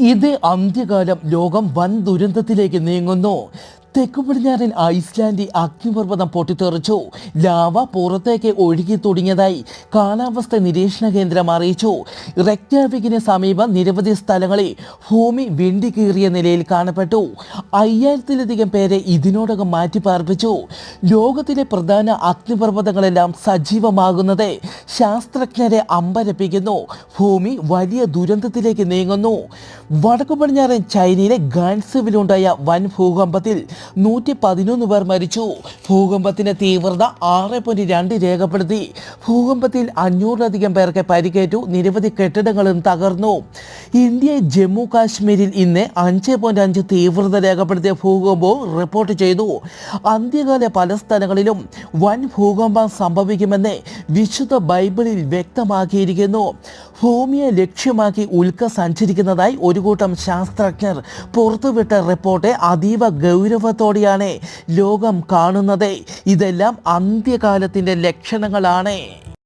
ഇത് അന്ത്യകാലം ലോകം വൻ ദുരന്തത്തിലേക്ക് നീങ്ങുന്നു. തെക്കു പടിഞ്ഞാറൻ ഐസ്ലാൻഡിൽ അഗ്നിപർവതം പൊട്ടിത്തെറിച്ചു. ലാവ പുറത്തേക്ക് ഒഴുകി തുടങ്ങിയതായി കാലാവസ്ഥ നിരീക്ഷണ കേന്ദ്രം അറിയിച്ചു. റെക്റ്റാവിക്കിന് സമീപം നിരവധി സ്ഥലങ്ങളിൽ ഭൂമി വിണ്ടിക്കീറിയ നിലയിൽ കാണപ്പെട്ടു. അയ്യായിരത്തിലധികം പേരെ ഇതിനോടകം മാറ്റിപ്പാർപ്പിച്ചു ലോകത്തിലെ പ്രധാന അഗ്നിപർവതങ്ങളെല്ലാം സജീവമാകുന്നത് ശാസ്ത്രജ്ഞരെ അമ്പരപ്പിക്കുന്നു. ഭൂമി വലിയ ദുരന്തത്തിലേക്ക് നീങ്ങുന്നു. വടക്കു പടിഞ്ഞാറൻ ചൈനയിലെ ഗാൻസുവിലുണ്ടായ വൻ ഭൂകമ്പത്തിൽ നൂറ്റി പതിനൊന്ന് പേർ മരിച്ചു. ഭൂകമ്പത്തിന്റെ തീവ്രത ആറ് പോയിന്റ് രണ്ട് രേഖപ്പെടുത്തി. ഭൂകമ്പത്തിൽ അഞ്ഞൂറിലധികം പേർക്ക് പരിക്കേറ്റു. നിരവധി കെട്ടിടങ്ങളും തകർന്നു. ഇന്ത്യ ജമ്മു കാശ്മീരിൽ ഇന്ന് അഞ്ച് പോയിന്റ് അഞ്ച് തീവ്രത രേഖപ്പെടുത്തിയ ഭൂകമ്പവും റിപ്പോർട്ട് ചെയ്തു. അന്ത്യകാല പല സ്ഥലങ്ങളിലും വൻ ഭൂകമ്പം സംഭവിക്കുമെന്ന് വിശുദ്ധ ബൈബിളിൽ വ്യക്തമാക്കിയിരിക്കുന്നു. ഭൂമിയെ ലക്ഷ്യമാക്കി ഉൽക്ക സഞ്ചരിക്കുന്നതായി ഒരു കൂട്ടം ശാസ്ത്രജ്ഞർ പുറത്തുവിട്ട റിപ്പോർട്ട് അതീവ ഗൗരവത്തോടെയാണ് ലോകം കാണുന്നത്. ഇതെല്ലാം അന്ത്യകാലത്തിന്റെ ലക്ഷണങ്ങളാണ്.